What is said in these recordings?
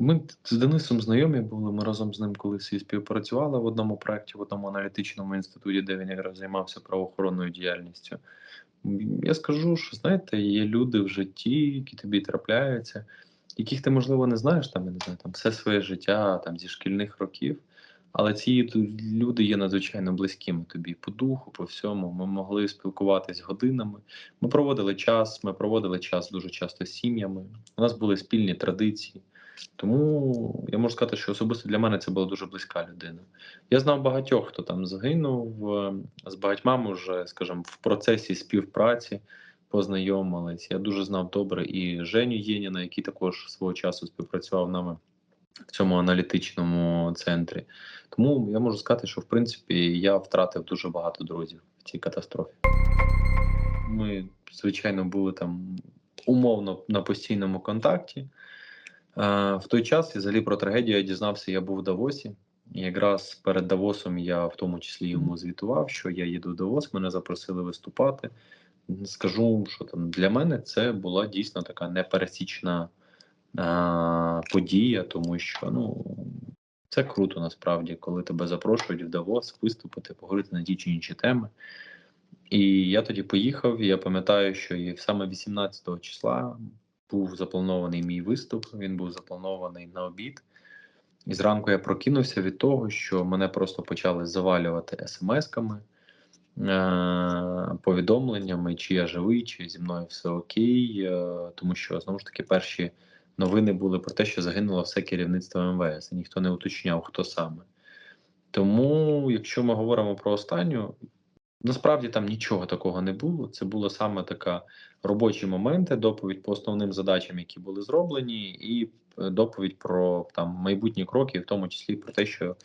Ми з Денисом знайомі були. Ми разом з ним колись і співпрацювали в одному проєкті, в одному аналітичному інституті, де він якраз займався правоохоронною діяльністю. Я скажу, що знаєте, є люди в житті, які тобі трапляються, яких ти, можливо, не знаєш там, я не знаю, там все своє життя там зі шкільних років. Але ці люди є надзвичайно близькими тобі по духу, по всьому. Ми могли спілкуватись годинами. Ми проводили час, ми проводили час дуже часто з сім'ями. У нас були спільні традиції. Тому я можу сказати, що особисто для мене це була дуже близька людина. Я знав багатьох, хто там загинув. е, З багатьма вже, скажімо, в процесі співпраці познайомились. Я дуже знав добре і Женю Єніна, який також свого часу співпрацював нами в цьому аналітичному центрі. Тому я можу сказати, що в принципі я втратив дуже багато друзів в цій катастрофі. Ми, звичайно, були там умовно на постійному контакті. В той час, і взагалі про трагедію я дізнався, я був в Давосі. І якраз перед Давосом я в тому числі йому звітував, що я їду в Давос, мене запросили виступати. Скажу, що там для мене це була дійсно така непересічна а, подія, тому що ну це круто насправді, коли тебе запрошують в Давос виступити, поговорити на ті чи інші теми. І я тоді поїхав. і Я пам'ятаю, що і саме 18 числа був запланований мій виступ. Він був запланований на обід. І зранку я прокинувся від того, що мене просто почали завалювати смс-ками, е- повідомленнями, чи я живий, чи зі мною все окей. Е- тому що знову ж таки перші новини були про те, що загинуло все керівництво МВС. і Ніхто не уточняв, хто саме. Тому, якщо ми говоримо про останню, насправді там нічого такого не було. Це було саме така робочі моменти, доповідь по основним задачам, які були зроблені, і е, доповідь про там майбутні кроки, в тому числі про те, що е,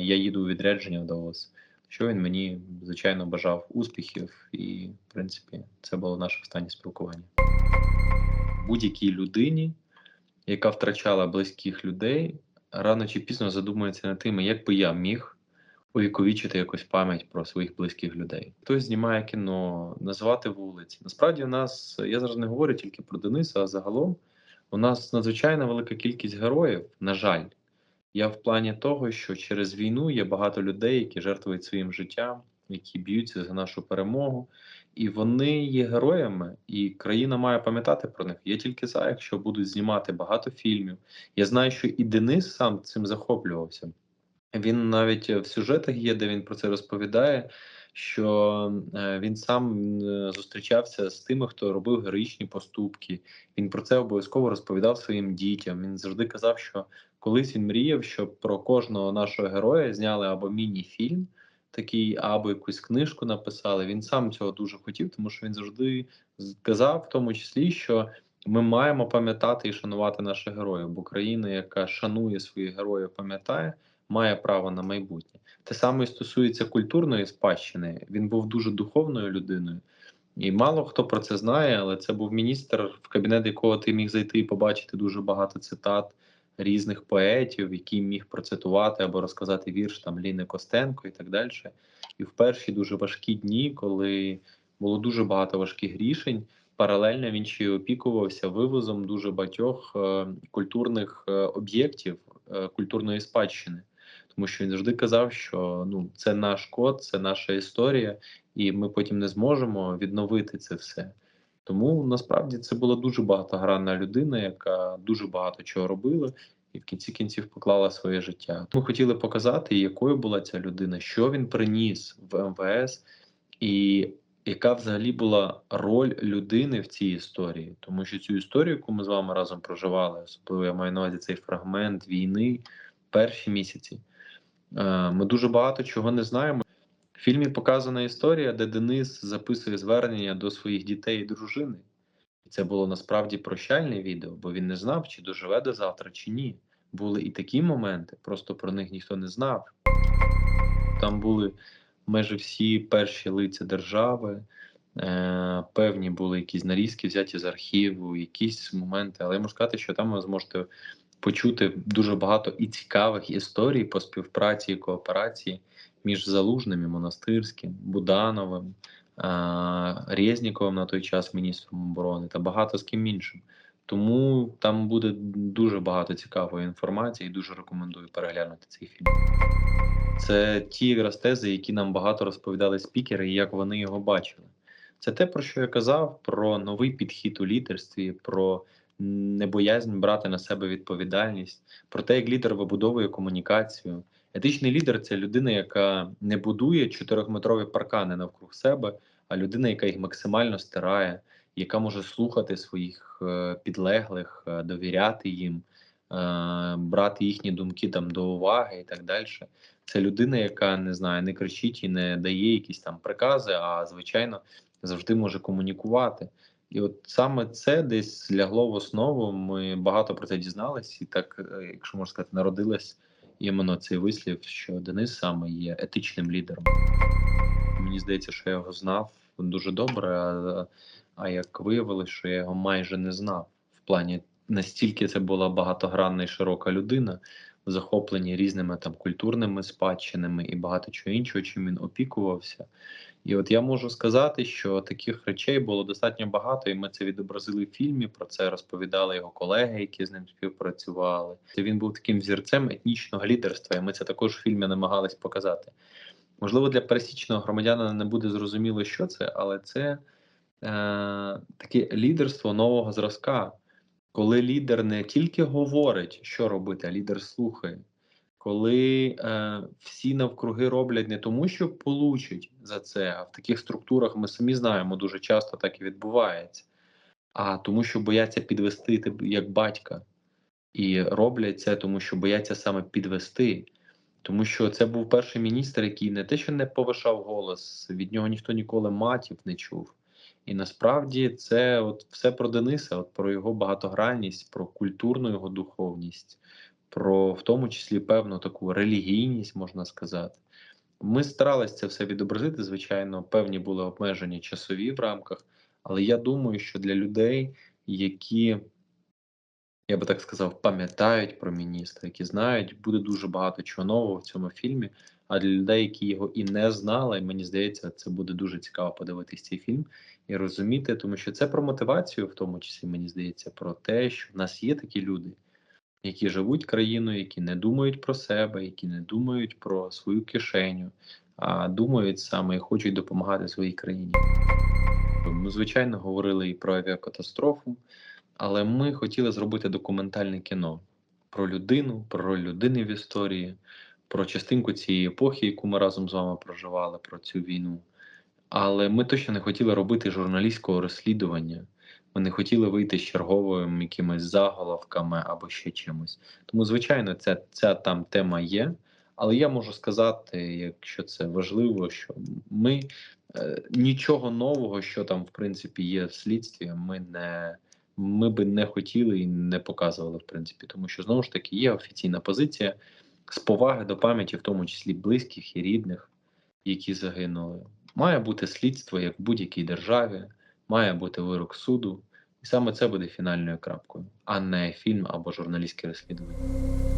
я їду у відрядження в Давос. Що він мені звичайно бажав успіхів, і в принципі це було наше останнє спілкування. Будь-якій людині, яка втрачала близьких людей, рано чи пізно задумується над тим, як би я міг увіковічити якусь пам'ять про своїх близьких людей. Хтось знімає кіно, назвати вулиці. Насправді, у нас я зараз не говорю тільки про Дениса, а загалом у нас надзвичайно велика кількість героїв. На жаль, я в плані того, що через війну є багато людей, які жертвують своїм життям, які б'ються за нашу перемогу, і вони є героями, і країна має пам'ятати про них. Я тільки за, якщо будуть знімати багато фільмів. Я знаю, що і Денис сам цим захоплювався. Він навіть в сюжетах є, де він про це розповідає. Що е, він сам е, зустрічався з тими, хто робив героїчні поступки. Він про це обов'язково розповідав своїм дітям. Він завжди казав, що колись він мріяв, щоб про кожного нашого героя зняли або міні-фільм, такий, або якусь книжку написали. Він сам цього дуже хотів, тому що він завжди казав, в тому числі, що ми маємо пам'ятати і шанувати наших героїв, бо країна, яка шанує своїх героїв, пам'ятає, має право на майбутнє. Те саме стосується культурної спадщини. Він був дуже духовною людиною. І мало хто про це знає, але це був міністр, в кабінет якого ти міг зайти і побачити дуже багато цитат різних поетів, які міг процитувати або розказати вірш там Ліни Костенко і так далі. І в перші дуже важкі дні, коли було дуже багато важких рішень, паралельно він ще й опікувався вивозом дуже багатьох е, культурних е, об'єктів е, культурної спадщини. Тому що він завжди казав, що ну це наш код, це наша історія, і ми потім не зможемо відновити це все. Тому насправді це була дуже багатогранна людина, яка дуже багато чого робила, і в кінці кінців поклала своє життя. Ми хотіли показати, якою була ця людина, що він приніс в МВС, і яка взагалі була роль людини в цій історії. Тому що цю історію, яку ми з вами разом проживали, особливо я маю на увазі цей фрагмент війни, перші місяці. Е, Ми дуже багато чого не знаємо. В фільмі показана історія, де Денис записує звернення до своїх дітей і дружини. І це було насправді прощальне відео, бо він не знав, чи доживе до завтра, чи ні. Були і такі моменти, просто про них ніхто не знав. Там були майже всі перші лиця держави, е, певні були якісь нарізки, взяті з архіву, якісь моменти. Але я можу сказати, що там ви зможете почути дуже багато і цікавих історій по співпраці і кооперації між Залужним і Монастирським, Будановим, Резніковим на той час міністром оборони та багато з ким іншим. Тому там буде дуже багато цікавої інформації і дуже рекомендую переглянути цей фільм. Це ті якраз тези, які нам багато розповідали спікери, і як вони його бачили. Це те, про що я казав, про новий підхід у лідерстві, про небоязнь брати на себе відповідальність, про те, як лідер вибудовує комунікацію. Етичний лідер це людина, яка не будує чотирьохметрові паркани навкруг себе, а людина, яка їх максимально стирає, яка може слухати своїх е, підлеглих, е, довіряти їм, е, брати їхні думки там до уваги і так далі. Це людина, яка не знаю, не кричить і не дає якісь там прикази, а звичайно завжди може комунікувати. І от саме це десь лягло в основу. Ми багато про це дізнались, і так, е, якщо можна сказати, народилось іменно цей вислів, що Денис саме є етичним лідером. Мені здається, що я його знав дуже добре. А, а як виявилось, що я його майже не знав. В плані настільки це була багатогранна і широка людина, захоплені різними там культурними спадщинами і багато чого іншого, чим він опікувався. І от я можу сказати, що таких речей було достатньо багато, і ми це відобразили в фільмі. Про це розповідали його колеги, які з ним співпрацювали. Він був таким взірцем етнічного лідерства, і ми це також в фільмі намагались показати. Можливо, для пересічного громадянина не буде зрозуміло, що це, але це е, таке лідерство нового зразка, коли лідер не тільки говорить, що робити, а лідер слухає коли е, всі навкруги роблять не тому, що получать за це, а в таких структурах ми самі знаємо, дуже часто так і відбувається, а тому, що бояться підвести тебе як батька, і роблять це, тому що бояться саме підвести. Тому що це був перший міністр, який не те, що не повишав голос, від нього ніхто ніколи матів не чув. І насправді це от все про Дениса, от про його багатогранність, про культурну його духовність, про в тому числі певну таку релігійність, можна сказати. Ми старалися це все відобразити. Звичайно, певні були обмеження часові в рамках, але я думаю, що для людей, які, я би так сказав, пам'ятають про міністра, які знають, буде дуже багато чого нового в цьому фільмі. А для людей, які його і не знали, мені здається, це буде дуже цікаво подивитись цей фільм і розуміти, тому що це про мотивацію, в тому числі мені здається, про те, що в нас є такі люди які живуть країною, які не думають про себе, які не думають про свою кишеню, а думають саме і хочуть допомагати своїй країні. Ми, звичайно, говорили і про авіакатастрофу, але ми хотіли зробити документальне кіно про людину, про роль людини в історії, про частинку цієї епохи, яку ми разом з вами проживали, про цю війну. Але ми точно не хотіли робити журналістського розслідування. Ми не хотіли вийти з черговими якимись заголовками або ще чимось. Тому, звичайно, ця, ця там тема є. Але я можу сказати, якщо це важливо, що ми е, нічого нового, що там в принципі є в слідстві, ми не ми би не хотіли і не показували, в принципі, тому що знову ж таки є офіційна позиція з поваги до пам'яті, в тому числі близьких і рідних, які загинули. Має бути слідство як в будь-якій державі, має бути вирок суду. І саме це буде фінальною крапкою, а не фільм або журналістське розслідування.